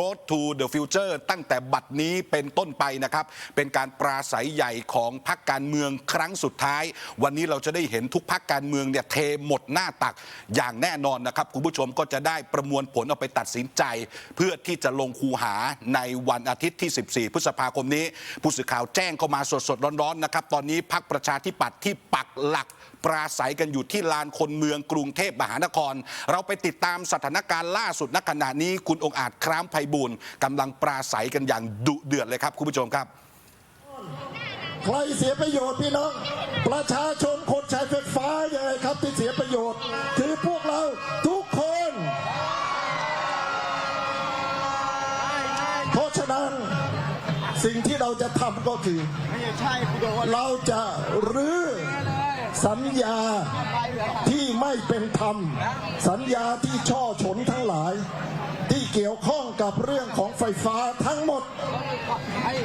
Road to the Future ตั้งแต่บัดนี้เป็นต้นไปนะครับ เป็นการปราศัยใหญ่ของพักการเมืองครั้งสุดท้าย วันนี้เราจะได้เห็นทุกพักการเมืองเนี่ยเทหมดหน้าตักอย่างแน่นอนนะครับ คุณผู้ชมก็จะได้ประมวลผลเอาไปตัดสินใจ เพื่อที่จะลงคูหาในวันอาทิตย์ที่ 14 พฤษภาคมนี้ ผู้สื่อข่าวแจ้งเข้ามาสดๆร้อนๆนะครับ ตอนนี้พักประชาธิปัตย์ที่ปักหลัก ปราศัยกันอยู่ที่ลานคนเมืองกรุงเทพมหานคร เราไปติดตามสถานการณ์ล่าสุดณขณะนี้คุณองอาจครามไพบูลย์กำลังปราศัยกันอย่างดุเดือดเลยครับคุณผู้ชมครับ ใครเสียประโยชน์พี่น้อง ประชาชนคนใช้ไฟฟ้ายังไงครับที่เสียประโยชน์ คือพวกเราทุกคน เพราะฉะนั้นสิ่งที่เราจะทำก็คือ เราจะรื้อ สัญญาที่ไม่เป็นธรรม สัญญาที่ช่อฉนทั้งหลาย ที่เกี่ยวข้องกับเรื่องของไฟฟ้าทั้งหมด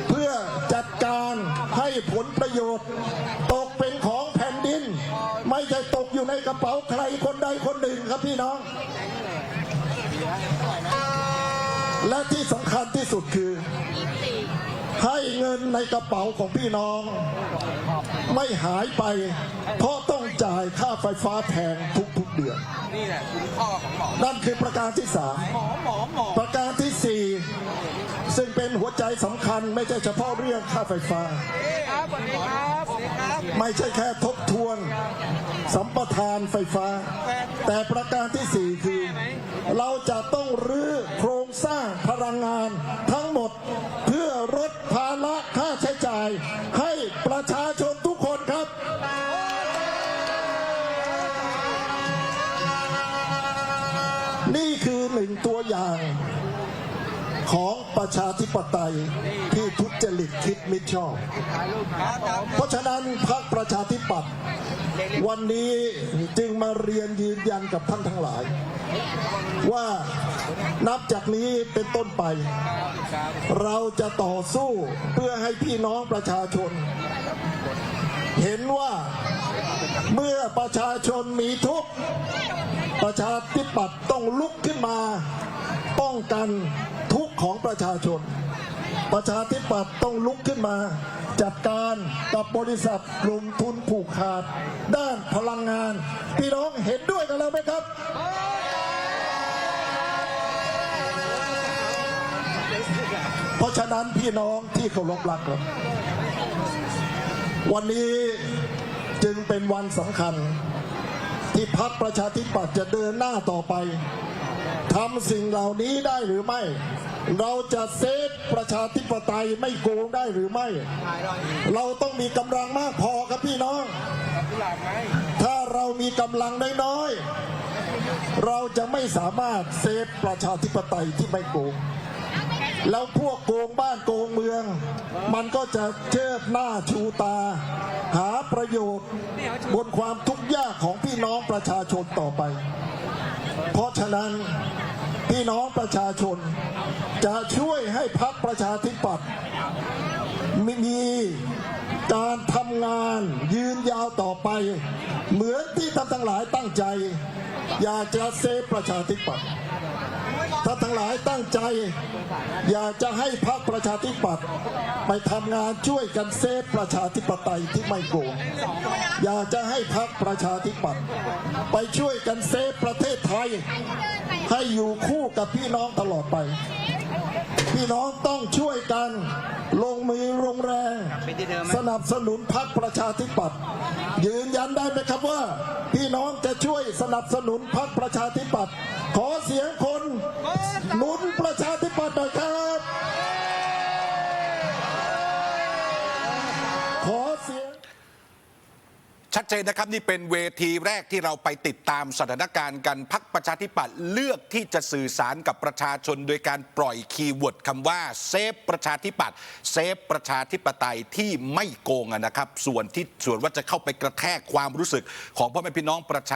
เพื่อจัดการให้ผลประโยชน์ ตกเป็นของแผ่นดิน ไม่ใช่ตกอยู่ในกระเป๋าใครคนใดคนหนึ่งครับพี่น้อง และที่สำคัญที่สุดคือให้เงินในกระเป๋าของพี่น้อง ไม่หายไป เพราะต้องจ่ายค่าไฟฟ้าแพงทุกๆเดือน นี่แหละคุณพ่อของหมอนั่นคือประการที่สามหมอหมอหมอประการที่สี่ซึ่งเป็นหัวใจสำคัญไม่ใช่เฉพาะเรื่องค่าไฟฟ้า ครับสวัสดีครับสวัสดีครับไม่ใช่แค่ทบทวน สัมปทานไฟฟ้า แต่ประการที่สี่คือ เราจะต้องรื้อโครงสร้างพ นี่คือหนึ่งตัวอย่างของประชาธิปไตยที่ทุจริตคิดมิชอบ เพราะฉะนั้นพรรคประชาธิปัตย์วันนี้จึงมาเรียนยืนยันกับท่านทั้งหลาย ว่านับจากนี้เป็นต้นไป เราจะต่อสู้เพื่อให้พี่น้องประชาชน เห็นว่า เมื่อประชาชนมีทุกข์ประชาธิปัตย์ต้องลุกขึ้นมา ป้องกันทุกข์ของประชาชน ประชาธิปัตย์ต้องลุกขึ้นมา จัดการกับบริษัทกลงทุนผูกขาด ด้านพลังงานพี่น้องเห็นด้วยกันแล้วไหมครับเพราะฉะนั้นพี่น้องที่เคารพรักครับวันนี้ จึงเป็นวันสำคัญ ที่พักประชาธิปัตย์จะเดินหน้าต่อไปทำสิ่งเหล่านี้ได้หรือไม่ เราจะเซฟประชาธิปไตยไม่โกงได้หรือไม่ เราต้องมีกำลังมากพอครับพี่น้อง ถ้าเรามีกำลังน้อยๆเราจะไม่สามารถเซฟประชาธิปไตยที่ไม่โกงแล้วพวกโกงบ้านโกงเมือง มันก็จะเชิดหน้าชูตา หา ประโยชน์ บนความทุกข์ยากของพี่น้องประชาชนต่อไป เพราะฉะนั้นพี่น้องประชาชน จะช่วยให้พรรคประชาธิปัตย์มีการทำงานยืนยาวต่อไป เหมือนที่ท่านทั้งหลายตั้งใจ อยากจะเซฟประชาธิปัตย์ ท่านทั้งหลายตั้งใจ อยากจะให้พรรคประชาธิปัตย์ไปทำงานช่วยกันเซฟประชาธิปไตยที่ไม่โกงอยากจะให้พรรคประชาธิปัตย์ไปช่วยกันเซฟประเทศไทย ให้อยู่คู่กับพี่น้องตลอดไป พี่น้องต้องช่วยกันลงมือลงแรง สนับสนุนพรรคประชาธิปัตย์ยืนยันได้ไหมครับว่า พี่น้องจะช่วยสนับสนุนพรรคประชาธิปัตย์ ขอเสียงคนหนุนประชาธิปัตย์หน่อยครับ ขอเสียง ชัดเจนนะครับนี่เป็นเวทีแรกที่เราไปติดตามสถานการณ์กันพักประชาธิปัตย์เลือกที่จะสื่อสารกับประชาชน โดยการปล่อยคีย์เวิร์ดคำว่าเซฟประชาธิปัตย์เซฟประชาธิปไตยที่ไม่โกงอะนะครับ ส่วนที่ส่วนว่าจะเข้าไปกระแทกความรู้สึกของพ่อแม่พี่น้องประชา